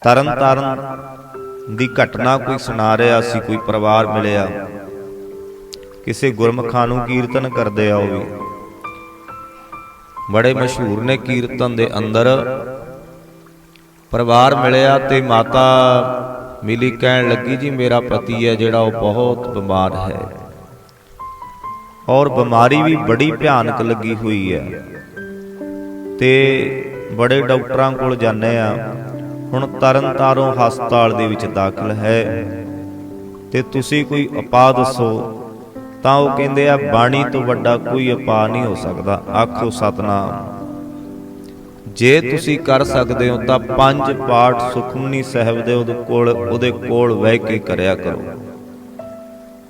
ਤਰਨ ਤਾਰਨ ਦੀ ਘਟਨਾ ਕੋਈ ਸੁਣਾ ਰਿਹਾ ਸੀ, ਕੋਈ ਪਰਿਵਾਰ ਮਿਲਿਆ। ਕਿਸੇ ਗੁਰਮਖਾਂ ਨੂੰ ਕੀਰਤਨ ਕਰਦੇ ਆ ਉਹ ਵੀ। ਬੜੇ ਮਸ਼ਹੂਰ ਨੇ ਕੀਰਤਨ ਦੇ ਅੰਦਰ। ਪਰਿਵਾਰ ਮਿਲਿਆ ਤੇ ਮਾਤਾ ਮਿਲੀ, ਕਹਿਣ ਲੱਗੀ, ਜੀ, ਮੇਰਾ ਪਤੀ ਹੈ ਜਿਹੜਾ ਉਹ ਬਹੁਤ ਬਿਮਾਰ ਹੈ। ਔਰ ਬਿਮਾਰੀ ਵੀ ਬੜੀ ਭਿਆਨਕ ਲੱਗੀ ਹੋਈ ਹੈ। ਤੇ ਬੜੇ ਡਾਕਟਰਾਂ ਕੋਲ ਜਾਂਦੇ ਆ। ਹੁਣ ਤਰਨ ਤਾਰੋਂ ਹਸਪਤਾਲ ਦੇ ਵਿੱਚ ਦਾਖਲ ਹੈ। ਤੇ ਤੁਸੀਂ ਕੋਈ ਉਪਾਅ ਦੱਸੋ, ਤਾਂ ਉਹ ਕਹਿੰਦੇ ਆ, ਬਾਣੀ ਤੋਂ ਵੱਡਾ ਕੋਈ ਉਪਾਅ ਨਹੀਂ ਹੋ ਸਕਦਾ। ਆਖੋ, ਸਤਨਾਮ। ਜੇ ਤੁਸੀਂ ਕਰ ਸਕਦੇ ਹੋ, ਤਾਂ ਪੰਜ ਪਾਠ ਸੁਖਮਨੀ ਸਾਹਿਬ ਦੇ ਉਹਦੇ ਕੋਲ ਉਹਦੇ ਕੋਲ ਬਹਿ ਕੇ ਕਰਿਆ ਕਰੋ।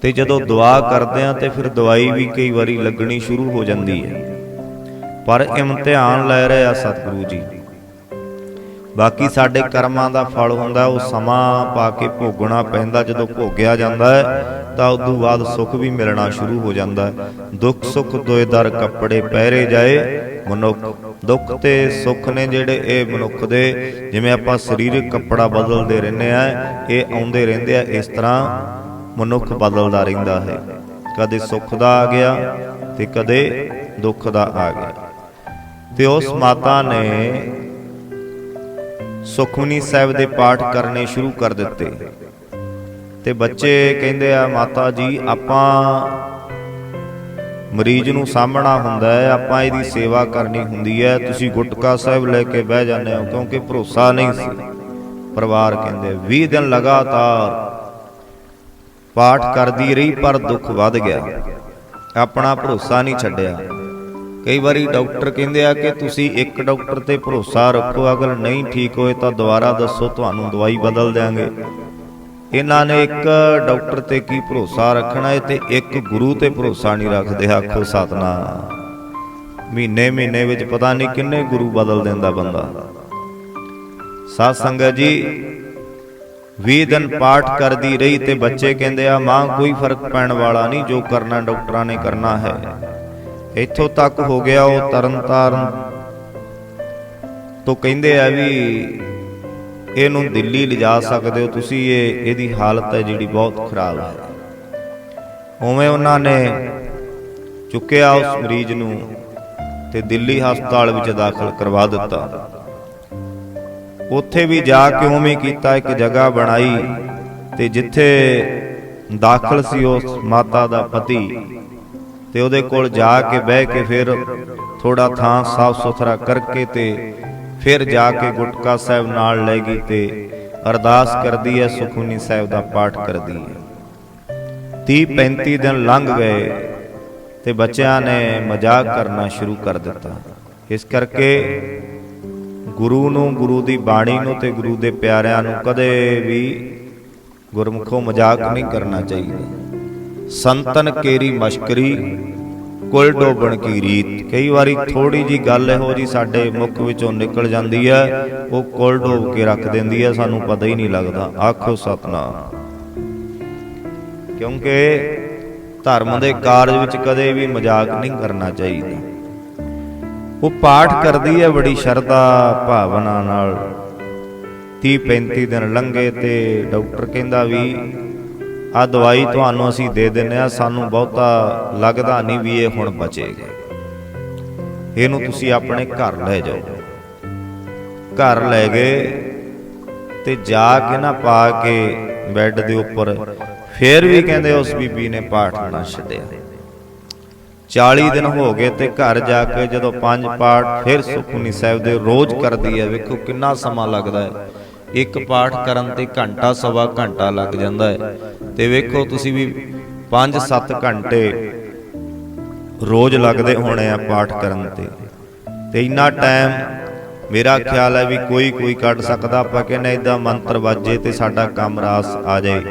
ਤੇ ਜਦੋਂ ਦੁਆ ਕਰਦੇ ਆ, ਤੇ ਫਿਰ ਦਵਾਈ ਵੀ ਕਈ ਵਾਰੀ ਲੱਗਣੀ ਸ਼ੁਰੂ ਹੋ ਜਾਂਦੀ ਹੈ। ਪਰ ਇਮਤਿਹਾਨ ਲੈ ਰਹੇ ਆ ਸਤਿਗੁਰੂ ਜੀ। ਬਾਕੀ ਸਾਡੇ ਕਰਮਾਂ ਦਾ ਫਲ ਹੁੰਦਾ ਉਹ ਸਮਾਂ ਪਾ ਕੇ ਭੋਗਣਾ ਪੈਂਦਾ ਜਦੋਂ ਭੋਗਿਆ ਜਾਂਦਾ ਹੈ ਤਾਂ ਉਦੋਂ ਬਾਅਦ ਸੁੱਖ ਵੀ ਮਿਲਣਾ ਸ਼ੁਰੂ ਹੋ ਜਾਂਦਾ ਹੈ। ਦੁੱਖ ਸੁੱਖ ਦੋਏ ਦਰ ਕੱਪੜੇ ਪਹਿਰੇ ਜਾਏ ਮਨੁੱਖ ਦੁੱਖ ਤੇ ਸੁੱਖ ਨੇ ਜਿਹੜੇ ਇਹ ਮਨੁੱਖ ਦੇ ਜਿਵੇਂ ਆਪਾਂ ਸਰੀਰਕ ਕੱਪੜਾ ਬਦਲਦੇ ਰਹਿੰਦੇ ਆ ਇਹ ਆਉਂਦੇ ਰਹਿੰਦੇ ਆ ਇਸ ਤਰ੍ਹਾਂ ਮਨੁੱਖ ਬਦਲਦਾ ਰਹਿੰਦਾ ਹੈ। ਕਦੇ ਸੁੱਖ ਦਾ ਆ ਗਿਆ ਤੇ ਕਦੇ ਦੁੱਖ ਦਾ ਆ ਗਿਆ। ਤੇ ਉਸ ਮਾਤਾ ਨੇ ਸੁਖਮਨੀ ਸਾਹਿਬ ਦੇ ਪਾਠ ਕਰਨੇ ਸ਼ੁਰੂ ਕਰ ਦਿੱਤੇ। ਤੇ ਬੱਚੇ ਕਹਿੰਦੇ ਆ, ਮਾਤਾ ਜੀ, ਆਪਾਂ ਮਰੀਜ਼ ਨੂੰ ਸਾਹਮਣਾ ਹੁੰਦਾ ਹੈ, ਆਪਾਂ ਇਹਦੀ ਸੇਵਾ ਕਰਨੀ ਹੁੰਦੀ ਹੈ। ਤੁਸੀਂ ਗੁਟਕਾ ਸਾਹਿਬ ਲੈ ਕੇ ਬਹਿ ਜਾਂਦੇ ਹੋ ਕਿਉਂਕਿ ਭਰੋਸਾ ਨਹੀਂ ਸੀ। ਪਰਿਵਾਰ ਕਹਿੰਦੇ 20 ਦਿਨ ਲਗਾਤਾਰ ਪਾਠ ਕਰਦੀ ਰਹੀ, ਪਰ ਦੁੱਖ ਵੱਧ ਗਿਆ। ਆਪਣਾ ਭਰੋਸਾ ਨਹੀਂ ਛੱਡਿਆ। ਕਈ ਵਾਰੀ ਡਾਕਟਰ ਕਹਿੰਦੇ ਆ ਕਿ ਤੁਸੀਂ ਇੱਕ ਡਾਕਟਰ ਤੇ ਭਰੋਸਾ ਰੱਖੋ, ਅਗਰ ਨਹੀਂ ਠੀਕ ਹੋਏ ਤਾਂ ਦੁਬਾਰਾ ਦੱਸੋ, ਤੁਹਾਨੂੰ ਦਵਾਈ ਬਦਲ ਦਿਆਂਗੇ। ਇਹਨਾਂ ਨੇ ਇੱਕ ਡਾਕਟਰ ਤੇ ਕੀ ਭਰੋਸਾ ਰੱਖਣਾ ਹੈ ਤੇ ਇੱਕ ਗੁਰੂ ਤੇ ਭਰੋਸਾ ਨਹੀਂ ਰੱਖਦੇ, ਆਖੋ ਸਤਨਾਮ। ਮਹੀਨੇ ਮਹੀਨੇ ਵਿੱਚ ਪਤਾ ਨਹੀਂ ਕਿੰਨੇ ਗੁਰੂ ਬਦਲ ਦਿੰਦਾ ਬੰਦਾ। ਸਾਧ ਸੰਗਤ ਜੀ 20 ਦਿਨ ਪਾਠ ਕਰਦੀ ਰਹੀ ਤੇ ਬੱਚੇ ਕਹਿੰਦੇ ਆ, ਮਾਂ, ਕੋਈ ਫ਼ਰਕ ਪੈਣ ਵਾਲਾ ਨਹੀਂ, ਜੋ ਕਰਨਾ ਡਾਕਟਰਾਂ ਨੇ ਕਰਨਾ ਹੈ। ਇੱਥੋਂ ਤੱਕ ਹੋ ਗਿਆ ਉਹ ਤਰਨਤਾਰਨ। ਤੋਂ ਕਹਿੰਦੇ ਆ ਵੀ ਇਹਨੂੰ ਦਿੱਲੀ ਲਿਜਾ ਸਕਦੇ ਹੋ ਤੁਸੀਂ, ਇਹ ਇਹਦੀ ਹਾਲਤ ਹੈ ਜਿਹੜੀ ਬਹੁਤ ਖਰਾਬ ਹੈ। ਉਵੇਂ ਉਹਨਾਂ ਨੇ ਚੁੱਕਿਆ ਉਸ ਮਰੀਜ਼ ਨੂੰ ਤੇ ਦਿੱਲੀ ਹਸਪਤਾਲ ਵਿੱਚ ਦਾਖਲ ਕਰਵਾ ਦਿੱਤਾ। ਉੱਥੇ ਵੀ ਜਾ ਕੇ ਉਵੇਂ ਕੀਤਾ, ਇੱਕ ਜਗ੍ਹਾ ਬਣਾਈ ਤੇ ਜਿੱਥੇ ਦਾਖਲ ਸੀ ਉਸ ਮਾਤਾ ਦਾ ਪਤੀ। ਤੇ ਉਹਦੇ ਕੋਲ ਜਾ ਕੇ ਬਹਿ ਕੇ ਫਿਰ ਥੋੜਾ ਥਾਂ ਸਾਫ਼ ਸੁਥਰਾ ਕਰਕੇ ਤੇ ਫਿਰ ਜਾ ਕੇ ਗੁਟਕਾ ਸਾਹਿਬ ਨਾਲ ਲੈ ਗਈ ਤੇ ਅਰਦਾਸ ਕਰਦੀ ਹੈ ਸੁਖਮਨੀ ਸਾਹਿਬ ਦਾ ਪਾਠ ਕਰਦੀ ਹੈ 30 35 ਦਿਨ ਲੰਘ ਗਏ ਤੇ ਬੱਚਿਆਂ ਨੇ ਮਜ਼ਾਕ ਕਰਨਾ ਸ਼ੁਰੂ ਕਰ ਦਿੱਤਾ। ਇਸ ਕਰਕੇ ਗੁਰੂ ਨੂੰ, ਗੁਰੂ ਦੀ ਬਾਣੀ ਨੂੰ ਤੇ ਗੁਰੂ ਦੇ ਪਿਆਰਿਆਂ ਨੂੰ ਕਦੇ ਵੀ ਗੁਰਮੁਖੋਂ ਮਜ਼ਾਕ ਨਹੀਂ ਕਰਨਾ ਚਾਹੀਦਾ। ਸੰਤਨ ਕੇਰੀ ਮਸ਼ਕਰੀ, ਕੁਲ ਡੋਬਣ ਕੀ ਰੀਤ। ਕਈ ਵਾਰੀ ਥੋੜੀ ਜੀ ਗੱਲ ਇਹੋ ਜੀ ਸਾਡੇ ਮੁਖ ਵਿੱਚੋਂ ਨਿਕਲ ਜਾਂਦੀ ਹੈ, ਉਹ ਕੁਲ ਡੋਬ ਕੇ ਰੱਖ ਦਿੰਦੀ ਹੈ, ਸਾਨੂੰ ਪਤਾ ਹੀ ਨਹੀਂ ਲੱਗਦਾ। ਆਖੋ ਸਤਨਾਮ। ਕਿਉਂਕਿ ਧਰਮ ਦੇ ਕਾਰਜ ਵਿੱਚ ਕਦੇ ਵੀ ਮਜ਼ਾਕ ਨਹੀਂ ਕਰਨਾ ਚਾਹੀਦਾ। ਉਹ ਪਾਠ ਕਰਦੀ ਹੈ ਬੜੀ ਸ਼ਰਧਾ ਭਾਵਨਾ ਨਾਲ। 30 35 ਦਿਨ ਲੰਘੇ ਤੇ ਡਾਕਟਰ ਕਹਿੰਦਾ ਵੀ ਆ ਦਵਾਈ ਤੁਹਾਨੂੰ ਅਸੀਂ ਦੇ ਦਿੰਨੇ ਆ ਸਾਨੂੰ ਬਹੁਤਾ ਲੱਗਦਾ ਨਹੀਂ ਵੀ ਇਹ ਹੁਣ ਬਚੇਗਾ। ਇਹਨੂੰ ਤੁਸੀਂ ਆਪਣੇ ਘਰ ਲੈ ਜਾਓ। ਘਰ ਲੈ ਗਏ ਤੇ ਜਾ ਕੇ ਨਾ ਪਾ ਕੇ ਬੈੱਡ ਦੇ ਉੱਪਰ, ਫੇਰ ਵੀ ਕਹਿੰਦੇ ਉਸ ਬੀਬੀ ਨੇ ਪਾਠ ਨਾ ਛੱਡਿਆ। 40 ਦਿਨ ਹੋ ਗਏ ਤੇ ਘਰ ਜਾ ਕੇ ਜਦੋਂ ਪੰਜ ਪਾਠ ਫਿਰ ਸੁਖਮਨੀ ਸਾਹਿਬ ਦੇ ਰੋਜ਼ ਕਰਦੀ ਹੈ, ਵੇਖੋ ਕਿੰਨਾ ਸਮਾਂ ਲੱਗਦਾ ਹੈ। ਇੱਕ ਪਾਠ ਕਰਨ ਤੇ ਘੰਟਾ ਸਵਾ ਘੰਟਾ ਲੱਗ ਜਾਂਦਾ ਹੈ। ਤੇ ਵੇਖੋ ਤੁਸੀਂ ਵੀ 5-7 ਘੰਟੇ ਰੋਜ਼ ਲੱਗਦੇ ਹੋਣੇ ਆ ਪਾਠ ਕਰਨ ਤੇ। ਤੇ। ਇੰਨਾ ਟਾਈਮ ਮੇਰਾ ਖਿਆਲ ਹੈ ਵੀ ਕੋਈ ਕੋਈ ਕੱਢ ਸਕਦਾ ਆਪਾਂ ਕਹਿੰਦੇ ਇਦਾਂ ਮੰਤਰ ਵਾਜੇ ਤੇ ਸਾਡਾ ਕੰਮ ਰਾਸ ਆ ਜਾਏ।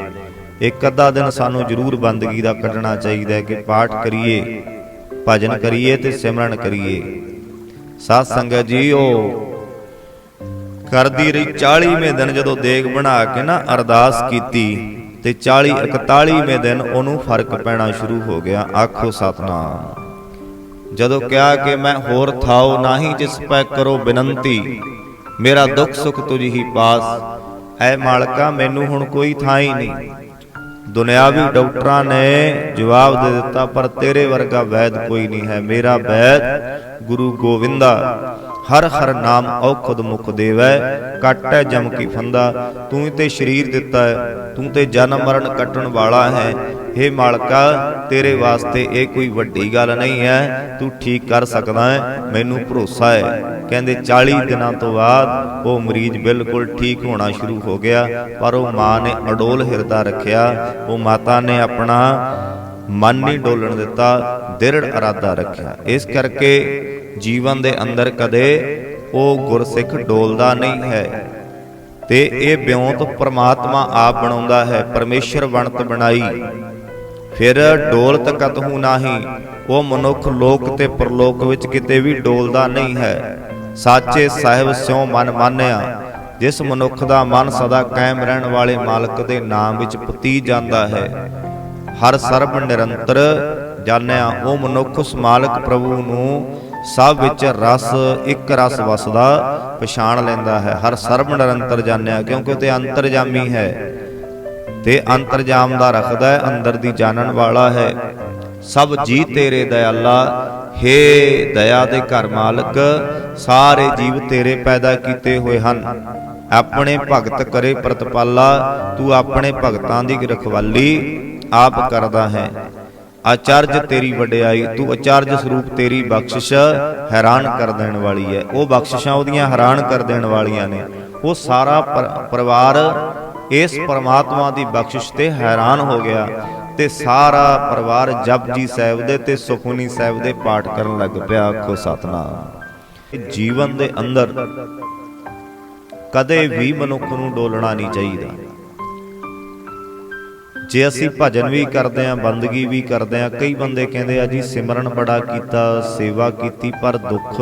ਇੱਕ ਅੱਧਾ ਦਿਨ ਸਾਨੂੰ ਜ਼ਰੂਰ ਬੰਦਗੀ ਦਾ ਕੱਢਣਾ ਚਾਹੀਦਾ ਹੈ ਕਿ ਪਾਠ ਕਰੀਏ ਭਜਨ ਕਰੀਏ ਤੇ ਸਿਮਰਨ ਕਰੀਏ। ਸਾਧ ਸੰਗਤ ਜੀ ਉਹ ਕਰਦੀ ਰਹੀ। 40ਵੇਂ ਦਿਨ ਜਦੋਂ ਦੇਗ ਬਣਾ ਕੇ ਨਾ ਅਰਦਾਸ ਕੀਤੀ ਤੇ 40 41ਵੇਂ ਦਿਨ ਉਹਨੂੰ ਫ਼ਰਕ ਪੈਣਾ ਸ਼ੁਰੂ ਹੋ ਗਿਆ। ਆਖੋ, ਸਤਨਾਮ। ਜਦੋਂ ਕਿਹਾ ਕਿ ਮੈਂ ਹੋਰ ਥਾਉ ਨਾਹੀ ਜਿਸ ਪੈ ਕਰੋ ਬੇਨੰਤੀ, ਮੇਰਾ ਦੁੱਖ ਸੁਖ ਤੁਝ ਹੀ ਪਾਸ। ਐ ਮਾਲਕਾ, ਮੈਨੂੰ ਹੁਣ ਕੋਈ ਥਾਂ ਹੀ ਨਹੀਂ। ਦੁਨਿਆਵੀ ਡਾਕਟਰਾਂ ਨੇ ਜਵਾਬ ਦੇ ਦਿੱਤਾ, ਪਰ ਤੇਰੇ ਵਰਗਾ ਵੈਦ ਕੋਈ ਨਹੀਂ ਹੈ। ਮੇਰਾ ਵੈਦ ਗੁਰੂ ਗੋਵਿੰਦਾ। ਹਰ ਹਰ ਨਾਮ ਔਖਦ ਮੁਖ ਦੇਵੈ, ਕੱਟੈ ਜਮ ਕੀ ਫੰਦਾ। ਤੂੰ ਤੇ ਸਰੀਰ ਦਿੱਤਾ ਹੈ, ਤੂੰ ਤੇ ਜਨਮ ਮਰਨ ਕੱਟਣ ਵਾਲਾ ਹੈ। हे ਮਾਲਕਾ, ਤੇਰੇ ਵਾਸਤੇ ਇਹ ਕੋਈ ਵੱਡੀ ਗੱਲ ਨਹੀਂ ਹੈ, ਤੂੰ ਠੀਕ ਕਰ ਸਕਦਾ ਹੈ, ਮੈਨੂੰ ਭਰੋਸਾ ਹੈ। ਕਹਿੰਦੇ 40 ਦਿਨਾਂ ਤੋਂ ਬਾਅਦ ਉਹ ਮਰੀਜ਼ ਬਿਲਕੁਲ ਠੀਕ ਹੋਣਾ ਸ਼ੁਰੂ ਹੋ ਗਿਆ, ਪਰ ਉਹ ਮਾਂ ਨੇ ਅਡੋਲ ਹਿਰਦਾ ਰੱਖਿਆ। ਉਹ ਮਾਤਾ ਨੇ ਆਪਣਾ ਮਨ ਨਹੀਂ ਡੋਲਣ ਦਿੱਤਾ, ਦ੍ਰਿੜ ਇਰਾਦਾ ਰੱਖਿਆ। ਇਸ ਕਰਕੇ ਜੀਵਨ ਦੇ ਅੰਦਰ ਕਦੇ ਉਹ ਗੁਰਸਿੱਖ ਡੋਲਦਾ ਨਹੀਂ ਹੈ। ਤੇ ਇਹ ਬਿਉਂਤ ਪ੍ਰਮਾਤਮਾ ਆਪ ਬਣਾਉਂਦਾ ਹੈ, ਪਰਮੇਸ਼ਰ ਬਣਤ ਬਣਾਈ। ਫਿਰ ਡੋਲਤ ਕਤਹੂ ਨਾਹੀ, ਉਹ ਮਨੁੱਖ ਲੋਕ ਤੇ ਪਰਲੋਕ ਵਿੱਚ ਕਿਤੇ ਵੀ ਡੋਲਦਾ ਨਹੀਂ ਹੈ। ਸਾਚੇ ਸਾਹਿਬ ਸਿਉ ਮਨ ਮਾਨਿਆ, ਜਿਸ ਮਨੁੱਖ ਦਾ ਮਨ ਸਦਾ ਕਾਇਮ ਰਹਿਣ ਵਾਲੇ ਮਾਲਕ ਦੇ ਨਾਮ ਵਿੱਚ ਪਤੀ ਜਾਂਦਾ ਹੈ। ਹਰ ਸਰਬ ਨਿਰੰਤਰ ਜਾਣਿਆ, ਉਹ ਮਨੁੱਖ ਉਸ ਮਾਲਕ ਪ੍ਰਭੂ ਨੂੰ ਸਭ ਵਿੱਚ ਰਸ, ਇੱਕ ਰਸ ਵਸਦਾ, ਪਛਾਣ ਲੈਂਦਾ ਹੈ। ਹਰ ਸਰਬ ਨਿਰੰਤਰ ਜਾਣਿਆ, ਕਿਉਂਕਿ ਉਹ ਤੇ ਅੰਤਰਜਾਮੀ ਹੈ। ਤੇ ਅੰਤਰਜਾਮ ਦਾ ਰੱਖਦਾ ਹੈ, ਅੰਦਰ ਦੀ ਜਾਣਨ ਵਾਲਾ ਹੈ। ਸਭ ਜੀ ਤੇਰੇ ਦਇਆਲਾ, ਹੇ ਦਇਆ ਦੇ ਘਰ ਮਾਲਕ, ਸਾਰੇ ਜੀਵ ਤੇਰੇ ਪੈਦਾ ਕੀਤੇ ਹੋਏ ਹਨ। ਆਪਣੇ ਭਗਤ ਕਰੇ ਪ੍ਰਤਪਾਲਾ, ਤੂੰ ਆਪਣੇ ਭਗਤਾਂ ਦੀ ਰਖਵਾਲੀ ਆਪ ਕਰਦਾ ਹੈ। ਆਚਰਜ ਤੇਰੀ ਵਡਿਆਈ, ਤੂੰ ਆਚਰਜ ਸਰੂਪ ਤੇਰੀ ਬਖਸ਼ਿਸ਼ ਹੈਰਾਨ ਕਰ ਦੇਣ ਵਾਲੀ ਹੈ। ਉਹ ਬਖਸ਼ਿਸ਼ਾਂ ਉਹਦੀਆਂ ਹੈਰਾਨ ਕਰ ਦੇਣ ਵਾਲੀਆਂ ਨੇ। ਉਹ ਸਾਰਾ ਪਰਿਵਾਰ ਇਸ ਪਰਮਾਤਮਾ ਦੀ ਬਖਸ਼ਿਸ਼ ਤੇ ਹੈਰਾਨ ਹੋ ਗਿਆ ਤੇ ਸਾਰਾ ਪਰਿਵਾਰ ਜਪਜੀ ਸਾਹਿਬ ਦੇ ਤੇ ਸੁਖਮਨੀ ਸਾਹਿਬ ਦੇ ਪਾਠ ਕਰਨ ਲੱਗ ਪਿਆ ਆਖੋ ਸਤਨਾਮ। ਜੀਵਨ ਦੇ ਅੰਦਰ ਕਦੇ ਵੀ ਮਨੁੱਖ ਨੂੰ ਡੋਲਣਾ ਨਹੀਂ ਚਾਹੀਦਾ। ਜੇ ਅਸੀਂ ਭਜਨ ਵੀ ਕਰਦੇ ਆਂ ਬੰਦਗੀ ਵੀ ਕਰਦੇ ਆਂ ਕਈ ਬੰਦੇ ਕਹਿੰਦੇ ਆ ਜੀ ਸਿਮਰਨ ਬੜਾ ਕੀਤਾ ਸੇਵਾ ਕੀਤੀ ਪਰ ਦੁੱਖ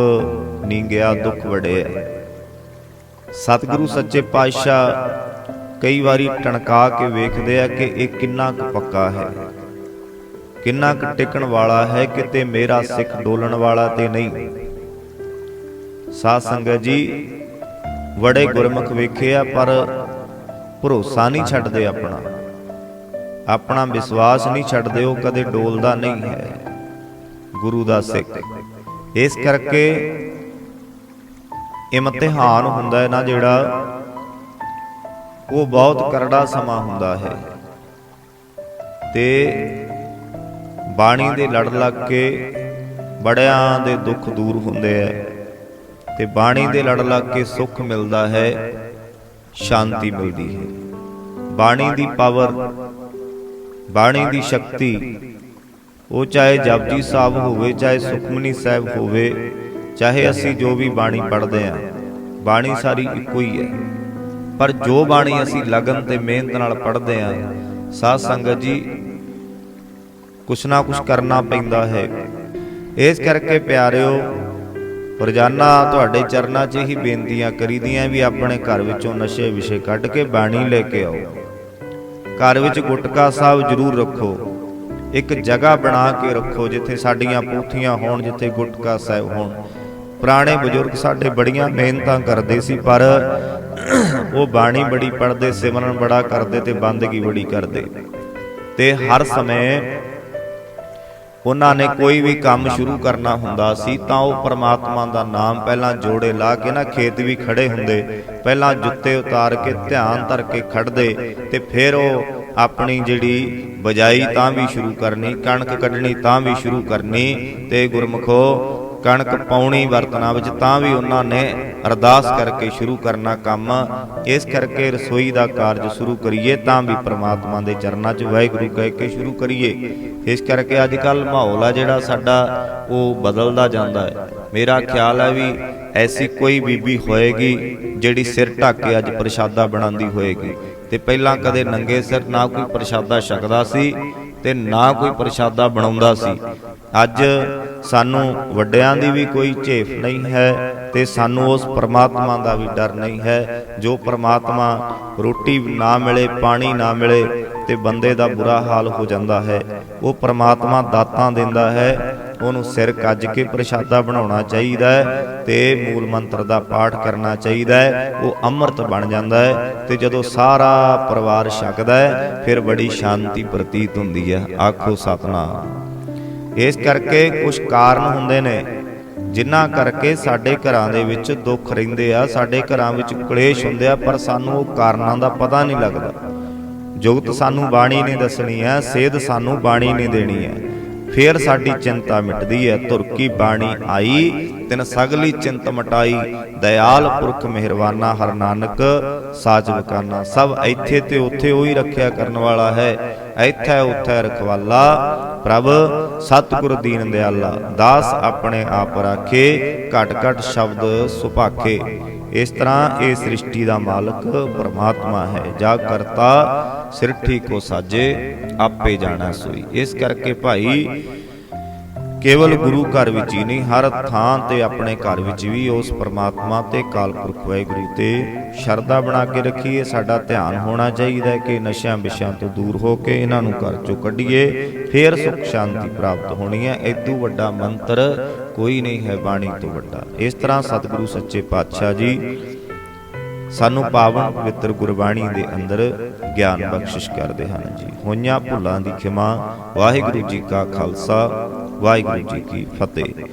ਨਹੀਂ ਗਿਆ ਦੁੱਖ ਵੜੇ ਆ। ਸਤਿਗੁਰੂ ਸੱਚੇ ਪਾਤਸ਼ਾਹ ਕਈ ਵਾਰੀ ਟਣਕਾ ਕੇ ਵੇਖਦੇ ਆ ਕਿ ਇਹ ਕਿੰਨਾ ਕੁ ਪੱਕਾ ਹੈ। ਕਿੰਨਾ ਕੁ ਟਿਕਣ ਵਾਲਾ ਹੈ ਕਿਤੇ ਮੇਰਾ ਸਿੱਖ ਡੋਲਣ ਵਾਲਾ ਤੇ ਨਹੀਂ। ਸਾਧ ਸੰਗਤ ਜੀ ਬੜੇ ਗੁਰਮੁਖ ਵੇਖੇ ਆ ਪਰ ਭਰੋਸਾ ਨਹੀਂ ਛੱਡਦੇ ਆਪਣਾ। ਆਪਣਾ ਵਿਸ਼ਵਾਸ ਨਹੀਂ ਛੱਡਦੇ, ਉਹ ਕਦੇ ਡੋਲਦਾ ਨਹੀਂ ਹੈ। ਗੁਰੂ ਦਾ ਸਿੱਖ। ਇਸ ਕਰਕੇ ਇਮਤਿਹਾਨ ਹੁੰਦਾ ਹੈ ਨਾ ਜਿਹੜਾ ਉਹ ਬਹੁਤ ਕਰੜਾ ਸਮਾਂ ਹੁੰਦਾ ਹੈ। ਤੇ ਬਾਣੀ ਦੇ ਲੜ ਲੱਗ ਕੇ ਬੜਿਆਂ ਦੇ ਦੁੱਖ ਦੂਰ ਹੁੰਦੇ ਐ ਤੇ ਬਾਣੀ ਦੇ ਲੜ ਲੱਗ ਕੇ ਸੁੱਖ ਮਿਲਦਾ ਹੈ, ਸ਼ਾਂਤੀ ਮਿਲਦੀ ਹੈ। ਬਾਣੀ ਦੀ ਪਾਵਰ ਬਾਣੀ ਦੀ ਸ਼ਕਤੀ। ਉਹ ਚਾਹੇ ਜਪਜੀ ਸਾਹਿਬ ਹੋਵੇ ਚਾਹੇ ਸੁਖਮਨੀ ਸਾਹਿਬ ਹੋਵੇ ਚਾਹੇ ਅਸੀਂ ਜੋ ਵੀ ਬਾਣੀ ਪੜ੍ਹਦੇ ਆਂ ਬਾਣੀ ਸਾਰੀ ਇੱਕੋ ਹੀ ਹੈ। ਪਰ ਜੋ ਬਾਣੀ ਅਸੀਂ ਲਗਨ ਤੇ ਮਿਹਨਤ ਨਾਲ ਪੜ੍ਹਦੇ ਆਂ ਸਾਧ ਸੰਗਤ ਜੀ ਕੁਛ ਨਾ ਕੁਛ ਕਰਨਾ ਪੈਂਦਾ ਹੈ। ਇਸ ਕਰਕੇ ਪਿਆਰਿਓ ਰੋਜ਼ਾਨਾ ਤੁਹਾਡੇ ਚਰਨਾਂ 'ਚ ਹੀ ਬੇਨਤੀਆਂ ਕਰੀਦੀਆਂ ਵੀ ਆਪਣੇ ਘਰ ਵਿੱਚੋਂ ਨਸ਼ੇ ਵਿਸ਼ੇ ਕੱਢ ਕੇ ਬਾਣੀ ਲੈ ਕੇ ਆਓ। ਘਰ ਵਿੱਚ ਗੁਟਕਾ ਸਾਹਿਬ ਜ਼ਰੂਰ ਰੱਖੋ। ਇੱਕ ਜਗ੍ਹਾ ਬਣਾ ਕੇ ਰੱਖੋ ਜਿੱਥੇ ਸਾਡੀਆਂ ਪੂਥੀਆਂ ਹੋਣ, ਜਿੱਥੇ ਗੁਟਕਾ ਸਾਹਿਬ ਹੋਣ। ਪੁਰਾਣੇ ਬਜ਼ੁਰਗ ਸਾਡੇ ਬੜੀਆਂ ਮਿਹਨਤਾਂ ਕਰਦੇ ਸੀ, ਪਰ ਉਹ ਬਾਣੀ ਬੜੀ ਪੜ੍ਹਦੇ, ਸਿਮਰਨ ਬੜਾ ਕਰਦੇ ਤੇ ਬੰਦਗੀ ਬੜੀ ਕਰਦੇ। ਤੇ ਹਰ ਸਮੇਂ ਉਹਨਾਂ ਨੇ ਕੋਈ ਵੀ ਕੰਮ ਸ਼ੁਰੂ ਕਰਨਾ ਹੁੰਦਾ ਸੀ ਤਾਂ ਉਹ ਪ੍ਰਮਾਤਮਾ ਦਾ ਨਾਮ ਪਹਿਲਾਂ ਜੋੜੇ ਲਾ ਕੇ ਨਾ ਖੇਤ ਵੀ ਖੜੇ ਹੁੰਦੇ। ਪਹਿਲਾਂ ਜੁੱਤੇ ਉਤਾਰ ਕੇ ਧਿਆਨ ਧਰ ਕੇ ਖੜਦੇ ਤੇ ਫਿਰ ਉਹ ਆਪਣੀ ਜਿਹੜੀ ਬਜਾਈ ਤਾਂ ਵੀ ਸ਼ੁਰੂ ਕਰਨੀ ਕਣਕ ਕੱਢਣੀ ਤਾਂ ਵੀ ਸ਼ੁਰੂ ਕਰਨੀ ਤੇ ਗੁਰਮਖੋ ਕਣਕ ਪਾਉਣੀ ਵਰਤਣਾ ਵਿੱਚ ਤਾਂ ਵੀ ਉਹਨਾਂ ਨੇ ਅਰਦਾਸ ਕਰਕੇ ਸ਼ੁਰੂ ਕਰਨਾ ਕੰਮ। ਇਸ ਕਰਕੇ ਰਸੋਈ ਦਾ ਕਾਰਜ ਸ਼ੁਰੂ ਕਰੀਏ ਤਾਂ ਵੀ ਪ੍ਰਮਾਤਮਾ ਦੇ ਚਰਨਾਂ 'ਚ ਵਾਹਿਗੁਰੂ ਕਹਿ ਕੇ ਸ਼ੁਰੂ ਕਰੀਏ। ਇਸ ਕਰਕੇ ਅੱਜ ਕੱਲ ਮਾਹੌਲ ਆ ਜਿਹੜਾ ਸਾਡਾ, ਉਹ ਬਦਲਦਾ ਜਾਂਦਾ ਹੈ। ਮੇਰਾ ਖਿਆਲ ਹੈ ਵੀ ਐਸੀ ਕੋਈ ਬੀਬੀ ਹੋਏਗੀ ਜਿਹੜੀ ਸਿਰ ਢੱਕ ਕੇ ਅੱਜ ਪ੍ਰਸ਼ਾਦਾ ਬਣਾਉਂਦੀ ਹੋਏਗੀ। ਤੇ ਪਹਿਲਾਂ ਕਦੇ ਨੰਗੇ ਸਿਰ ਨਾ ਕੋਈ ਪ੍ਰਸ਼ਾਦਾ ਛਕਦਾ ਸੀ। ਤੇ ਨਾ ਕੋਈ ਪ੍ਰਸ਼ਾਦਾ ਬਣਾਉਂਦਾ ਸੀ। ਅੱਜ ਸਾਨੂੰ ਵੱਡਿਆਂ ਦੀ ਵੀ ਕੋਈ ਝੇਫ ਨਹੀਂ ਹੈ ਤੇ ਸਾਨੂੰ ਉਸ ਪਰਮਾਤਮਾ ਦਾ ਵੀ ਡਰ ਨਹੀਂ ਹੈ। ਜੋ ਪਰਮਾਤਮਾ ਰੋਟੀ ਨਾ ਮਿਲੇ, ਪਾਣੀ ਨਾ ਮਿਲੇ ਤੇ ਬੰਦੇ ਦਾ ਬੁਰਾ ਹਾਲ ਹੋ ਜਾਂਦਾ ਹੈ, ਉਹ ਪਰਮਾਤਮਾ ਦਾਤਾਂ ਦਿੰਦਾ ਹੈ। ਉਹਨੂੰ ਸਿਰ ਕੱਜ ਕੇ ਪ੍ਰਸ਼ਾਦਾ ਬਣਾਉਣਾ ਚਾਹੀਦਾ ਹੈ ਤੇ ਮੂਲ ਮੰਤਰ ਦਾ ਪਾਠ ਕਰਨਾ ਚਾਹੀਦਾ ਹੈ, ਉਹ ਅੰਮ੍ਰਿਤ ਬਣ ਜਾਂਦਾ ਹੈ ਤੇ ਜਦੋਂ ਸਾਰਾ ਪਰਿਵਾਰ ਛਕਦਾ ਹੈ, ਫਿਰ ਬੜੀ ਸ਼ਾਂਤੀ ਪ੍ਰਤੀਤ ਹੁੰਦੀ ਹੈ। ਆਖੋ ਸਤਨਾਮ। ਇਸ ਕਰਕੇ ਕੁਝ ਕਾਰਨ ਹੁੰਦੇ ਨੇ, ਜਿਨ੍ਹਾਂ ਕਰਕੇ ਸਾਡੇ ਘਰਾਂ ਦੇ ਵਿੱਚ ਦੁੱਖ ਰਹਿੰਦੇ ਆ, ਸਾਡੇ ਘਰਾਂ ਵਿੱਚ ਕਲੇਸ਼ ਹੁੰਦੇ ਆ, ਪਰ ਸਾਨੂੰ ਉਹ ਕਾਰਨਾਂ ਦਾ ਪਤਾ ਨਹੀਂ ਲੱਗਦਾ। ਜੁਗਤ ਸਾਨੂੰ ਬਾਣੀ ਨੇ ਦੱਸਣੀ ਹੈ, ਸੇਧ ਸਾਨੂੰ ਬਾਣੀ ਨੇ ਦੇਣੀ ਹੈ। ਫੇਰ ਸਾਡੀ ਚਿੰਤਾ ਮਿਟਦੀ ਹੈ। ਤੁਰਕੀ ਬਾਣੀ ਆਈ, ਤਿਨ ਸਗਲੀ ਚਿੰਤ ਮਟਾਈ। ਦਇਆਲ ਪੁਰਖ ਮਿਹਰਵਾਨਾ ਹਰ ਨਾਨਕ ਸਾਚ ਬਕਾਨਾ ਸਭ ਇੱਥੇ ਤੇ ਉੱਥੇ ਉਹੀ ਰੱਖਿਆ ਕਰਨ ਵਾਲਾ ਹੈ। ਇੱਥੇ ਉੱਥੇ ਰਖਵਾਲਾ। ਪ੍ਰਭ, ਸਤਿਗੁਰ ਦੀਨ ਦਿਆਲਾ। ਦਾਸ ਆਪਣੇ ਆਪ ਰਾਖੇ, ਘਟ ਘਟ ਸ਼ਬਦ ਸੁਭਾਖੇ। ਇਸ ਤਰ੍ਹਾਂ ਇਹ ਸ੍ਰਿਸ਼ਟੀ ਦਾ ਮਾਲਕ ਪਰਮਾਤਮਾ ਹੈ। ਜਾ ਕਰਤਾ ਸਿਰਠੀ ਕੋ ਸਾਜੇ, ਆਪੇ ਜਾਣਾ ਸੋਈ। ਇਸ ਕਰਕੇ ਭਾਈ, ਕੇਵਲ ਗੁਰੂ ਘਰ ਵਿੱਚ ਹੀ ਨਹੀਂ, ਹਰ ਥਾਂ ਤੇ ਆਪਣੇ ਘਰ ਵਿੱਚ ਵੀ ਉਸ ਪਰਮਾਤਮਾ ਤੇ ਕਾਲ ਪੁਰਖ ਵਾਹਿਗੁਰੂ ਤੇ ਸ਼ਰਧਾ ਬਣਾ ਕੇ ਰੱਖੀਏ, ਸਾਡਾ ਧਿਆਨ ਹੋਣਾ ਚਾਹੀਦਾ ਹੈ ਕਿ ਨਸ਼ਿਆਂ ਵਿਸ਼ਿਆਂ ਤੋਂ ਦੂਰ ਹੋ ਕੇ ਇਹਨਾਂ ਨੂੰ ਘਰ ਚੋਂ ਕੱਢੀਏ, ਫੇਰ ਸੁਖ ਸ਼ਾਂਤੀ ਪ੍ਰਾਪਤ ਹੋਣੀ ਹੈ। ਇਦੋਂ ਵੱਡਾ ਮੰਤਰ ਕੋਈ ਨਹੀਂ ਹੈ ਬਾਣੀ ਤੋਂ ਵੱਡਾ। ਇਸ ਤਰ੍ਹਾਂ ਸਤਿਗੁਰੂ ਸੱਚੇ ਪਾਤਸ਼ਾਹ ਜੀ ਸਾਨੂੰ ਪਾਵਨ ਪਵਿੱਤਰ ਗੁਰਬਾਣੀ ਦੇ ਅੰਦਰ ਗਿਆਨ ਬਖਸ਼ਿਸ਼ ਕਰਦੇ ਹਨ ਜੀ। ਹੋਈਆਂ ਭੁੱਲਾਂ ਦੀ ਖਿਮਾ, ਵਾਹਿਗੁਰੂ ਜੀ ਕਾ ਖਾਲਸਾ, ਵਾਹਿਗੁਰੂ ਜੀ ਕੀ ਫਤਿਹ।